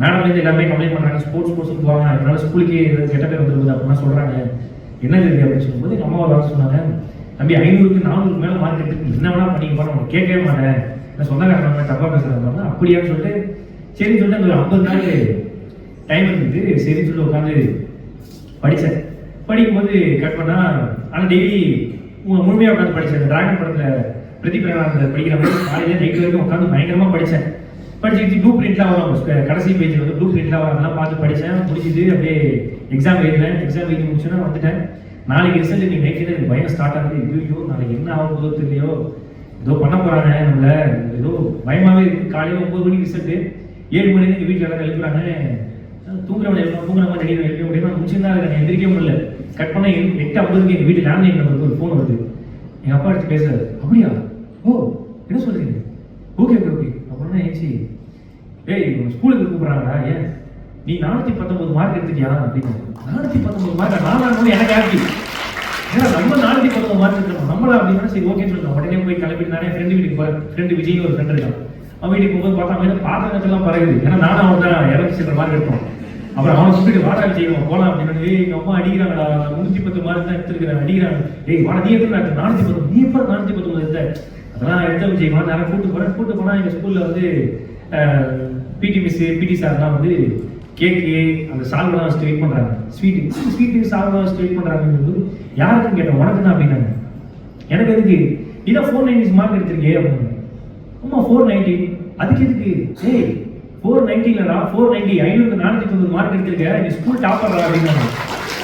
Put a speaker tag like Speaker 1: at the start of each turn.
Speaker 1: Madam வந்து எல்லாமே complaint பண்ணுறாங்க ஸ்போர்ட்ஸ் ஸ்போர்ட்ஸ் போவாங்க. அதனால ஸ்கூலுக்கே கெட்ட பேர் வந்துருக்குது அப்படின்னா சொல்கிறாங்க என்ன இது அப்படின்னு சொல்லும்போது எங்கள் அம்மா சொன்னாங்க தம்பி ஐநூறுக்கு நானூறுக்கு மேலே மார்க் எடுத்து என்ன வேணா பண்ணிக்கப்பா நான் கேட்கவே மாட்டேன். நான் சொந்தக்காரங்க தப்பாக பேசுகிறாங்க அப்படியான்னு சொல்லிட்டு சரின்னு சொல்லிட்டு அந்த ஒரு ஐம்பது நாள் டைம் இருந்தது. சரின்னு சொல்லிட்டு உட்காந்து படித்தேன் படிக்கும்போது கட் பண்ணா ஆனால் டெய்லி முழுமையாக உட்காந்து படித்தேன் டிராகன் படத்தில் பிரதீப் ரங்கநாதன் படிக்கிற மாதிரி காலையில் நைட் வரைக்கும் உட்காந்து பயங்கரமாக படித்தேன் படிச்சுட்டு ப்ளூ பிரிண்ட்லாம் வரும் கடைசி பேஜில் வந்து ப்ளூ பிரிண்ட்லாம் வரும் அதெல்லாம் பார்த்து படித்தேன் முடிச்சுட்டு அப்படியே எக்ஸாம் எழுதினேன் எக்ஸாம் எழுதி முடிச்சோன்னா வந்துட்டேன். நாளைக்கு ரிசல்ட் இன்னைக்கு நைட்லேருந்து எனக்கு பயம் ஸ்டார்ட் ஆகுது. ஐயோ நாளைக்கு என்ன ஆகும் போதோ தெரியலையோ. ஏதோ பண்ண போகிறாங்க நம்மள. ஏதோ பயமாகவே இருக்குது காலையில் ஒம்பது மணிக்கு ரிசல்ட்டு ஏழு மணி எங்கள் வீட்டில் எல்லாம் எழுப்புறாங்க. தூங்குறவன் எழுப்பணும் தூங்குறவன் மாதிரி எழுப்ப முடியும்? நான் முடிச்சிருந்தா நான் எந்திரிக்க முடியல. கட் பண்ண எட்டு எட்டு ஐம்பதுக்கு எங்கள் வீட்டு லேண்ட்லைன் நம்பருக்கு ஒரு ஃபோன் வருது. எங்கள் அப்பா எடுத்து பேசுறாரு. அப்படியா? ஓ என்ன சொல்றீங்க ஓகே ஓகே ஓகே அப்புறம் ஏச்சி ஏய் ஸ்கூலுக்கு கூப்பிட்றாங்கடா ஏன் நீ நானூற்றி பத்தொம்பது மார்க் எடுத்துட்டியா அப்படின்னு. நானூற்றி பத்தொம்பது மார்க் நானும் எனக்கு ஹாப்பி ஏன்னா நம்ம நானூற்றி பத்தொம்பது மார்க் எடுத்துருக்கோம் நம்மளா அப்படின்னா சரி ஓகே சொல்லிட்டோம். உடனே போய் கிளம்பிட்டு நானே ஃப்ரெண்டு வீட்டுக்கு போகிறேன் ஃப்ரெண்டு விஜய் ஒரு ஃப்ரெண்டு இருக்கான். அவன் வீட்டுக்கு போகும்போது பார்த்தா அவன் பாத்திரத்தெல்லாம் பறகுது ஏன்னா நானும் அவன் தான் இரநூத்தி சில மார்க் எடுப்போம். அப்புறம் அவன் சொல்லிட்டு வாடகை செய்வோம் போலாம் அப்படின்னு ஏய் எங்க அம்மா அடிக்கிறாங்கடா. நூற்றி பத்து மார்க் தான் எடுத்துருக்கிறேன். அடிக்கிறாங்க. ஏய் வாடகை நீ எடுத்து நானூற்றி பத்து நீ எப்போ நானூற்றி பத்தொம்பது எடுத்த? அதெல்லாம் எடுத்து வச்சுக்கலாம் நிறைய கூட்டு போறேன். கூட்டு போனா எங்க ஸ்கூல்ல வந்து பிடி மிஸ் பிடி சார்லாம் வந்து கேக்கு அந்த சால்வெல்லாம் வச்சு வெயிட் பண்றாங்க. ஸ்வீட்டு ஸ்வீட்டு சால்வெல்லாம் வச்சு வெயிட் பண்றாங்கன்னு யாருக்கும் கேட்டேன். உனக்கு தான் அப்படின்னாங்க. எனக்கு எதுக்கு? இதான் ஃபோர் நைன்டிஸ் மார்க் எடுத்திருக்கே அப்படின்னு. அம்மா ஃபோர் நைன்டி அதுக்கு எதுக்கு? ஏய் ஃபோர் நைன்டிலடா ஃபோர் நைன்டி ஐநூறுக்கு நானூற்றி தொண்ணூறு மார்க் எடுத்திருக்க. நீ ஸ்கூல் டாப்பர் அப்படின்னாங்க.